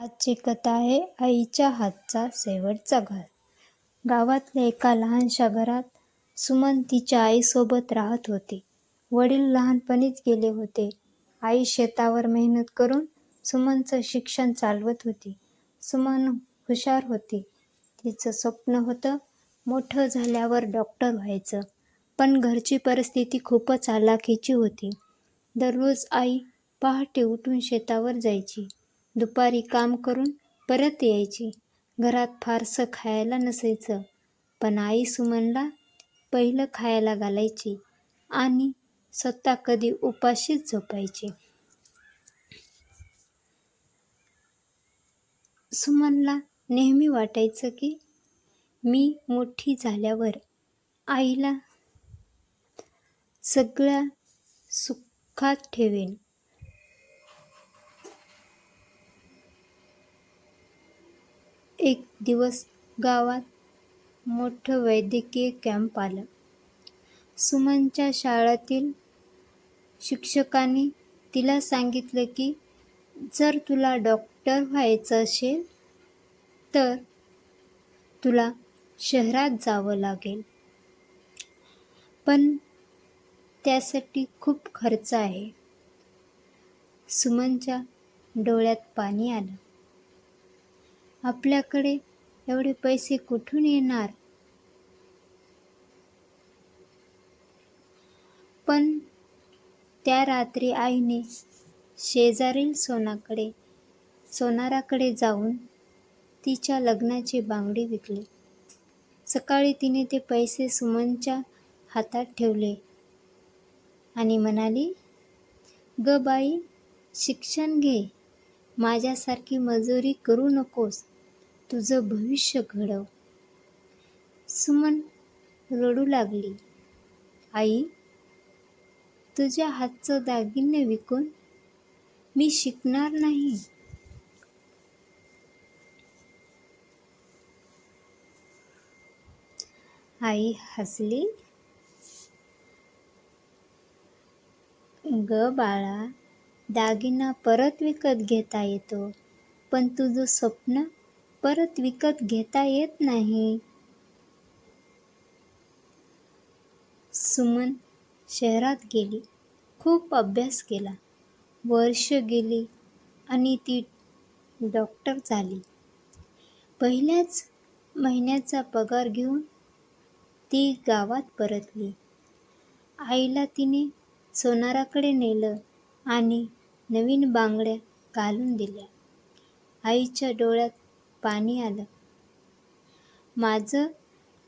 आजची कथा आहे आईच्या हातचा शेवटचा घर गावातल्या एका लहानशा घरात सुमन तिच्या आईसोबत राहत होती. वडील लहानपणीच गेले होते. आई शेतावर मेहनत करून सुमनचं शिक्षण चालवत होती. सुमन हुशार होती. तिचं स्वप्न होतं मोठं झाल्यावर डॉक्टर व्हायचं. पण घरची परिस्थिती खूपच आलाखीची होती. दररोज आई पहाटे उठून शेतावर जायची. दुपारी काम करून परत यायची. घरात फारसं खायला नसायचं. पण आई सुमनला पहिलं खायला घालायची आणि स्वतः कधी उपाशीच झोपायची. सुमनला नेहमी वाटायचं की मी मोठी झाल्यावर आईला सगळ्या सुखात ठेवेन. एक दिवस गावात मोठं वैद्यकीय कॅम्प आलं. सुमनच्या शाळेतील शिक्षकांनी तिला सांगितलं की जर तुला डॉक्टर व्हायचं असेल तर तुला शहरात जावं लागेल. पण त्यासाठी खूप खर्च आहे. सुमनच्या डोळ्यात पाणी आलं. आपल्याकडे एवढे पैसे कुठून येणार? पण त्या रात्री आईने शेजारील सोनाराकडे जाऊन तिच्या लग्नाची बांगडी विकली. सकाळी तिने ते पैसे सुमनच्या हातात ठेवले आणि म्हणाली, "गं बाई, शिक्षण घे. माझ्यासारखी मजुरी करू नकोस. तुझं भविष्य घडव. " सुमन रडू लागली. "आई, तुझ्या हातचं दागिने विकून मी शिकणार नाही. आई हसली. "गं बाळा, दागिना परत विकत घेता येतो, पण तुझं स्वप्न परत विकत घेता येत नाही. सुमन शहरात गेली. खूप अभ्यास केला. वर्ष गेली आणि ती डॉक्टर झाली. पहिल्याच महिन्याचा पगार घेऊन ती गावात परतली. आईला तिने सोनाराकडे नेलं आणि नवीन बांगड्या घालून दिल्या. आईच्या डोळ्यात पाणी आलं. "माझं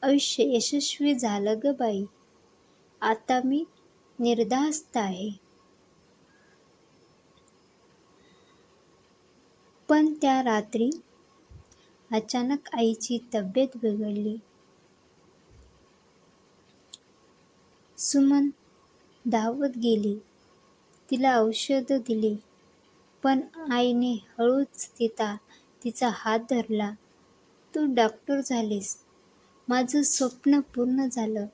आयुष्य यशस्वी झालं ग बाई. आता मी निर्धास्त आहे. " पण त्या रात्री अचानक आईची तब्येत बिघडली. सुमन धावत गेली. तिला औषधं दिली. पण आईने हळूच तिचा हात धरला. "तू डॉक्टर झालीस. माझं स्वप्न पूर्ण झालं.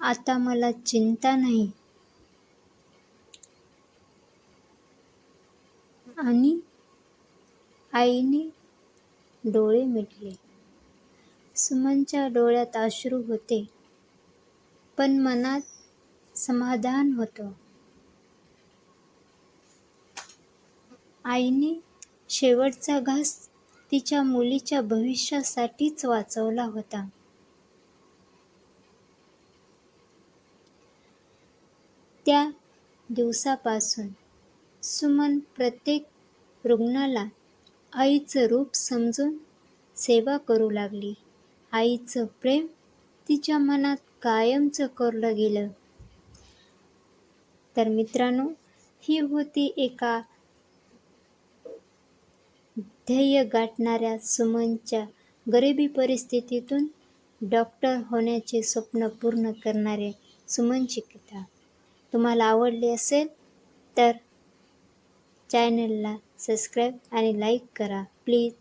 आता मला चिंता नाही. " आणि आईने डोळे मिटले. सुमनच्या डोळ्यात अश्रू होते, पण मनात समाधान होतं. आईने शेवटचा घास तिच्या मुलीच्या भविष्यासाठीच वाचवला होता. त्या दिवसापासून सुमन प्रत्येक रुग्णाला आईचं रूप समजून सेवा करू लागली. आईचं प्रेम तिच्या मनात कायमचं कोरलं गेलं. तर मित्रांनो, ही होती एका ध्येय गाठणाऱ्या सुमनच्या गरिबी परिस्थितीतून डॉक्टर होण्याचे स्वप्न पूर्ण करणारे सुमनची कथा. तुम्हाला आवडली असेल तर चॅनलला सबस्क्राईब आणि लाईक करा प्लीज.